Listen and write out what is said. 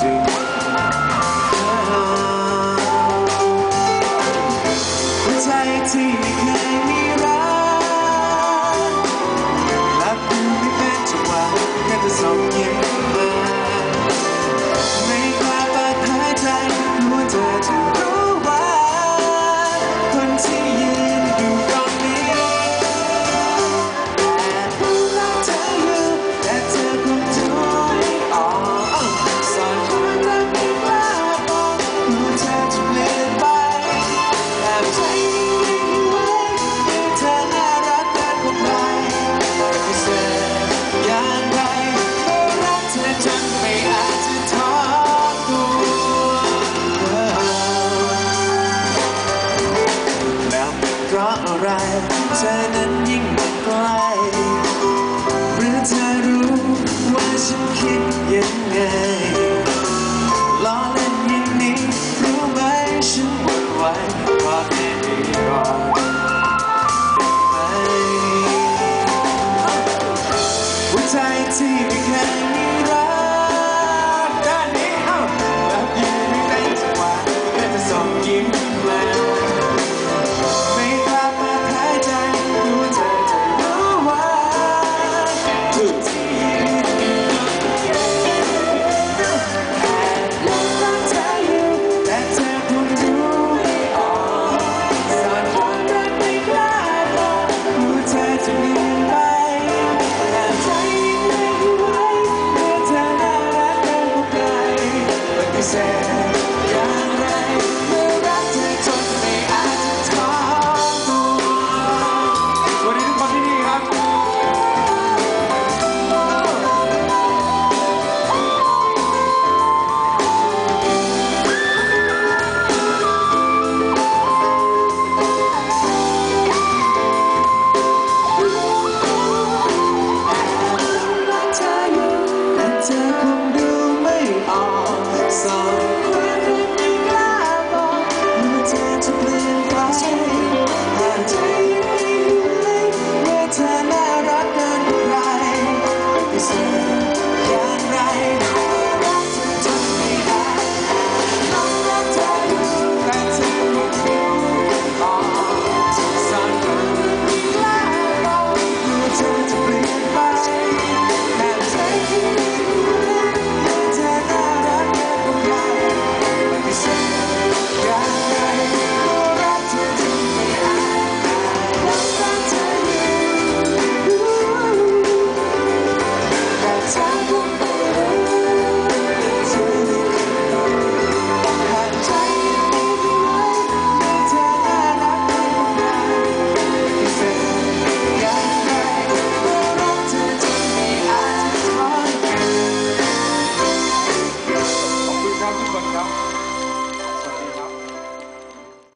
Take me เธนั้นยิ่งไม่ไกลหรือเธอรู้ว่าฉันคิดยังไงล้อเล่นยิ่งนี้รู้ไหมฉันวนไวเพราะเธมีรอได้หัวใจที่ไม่เคย said.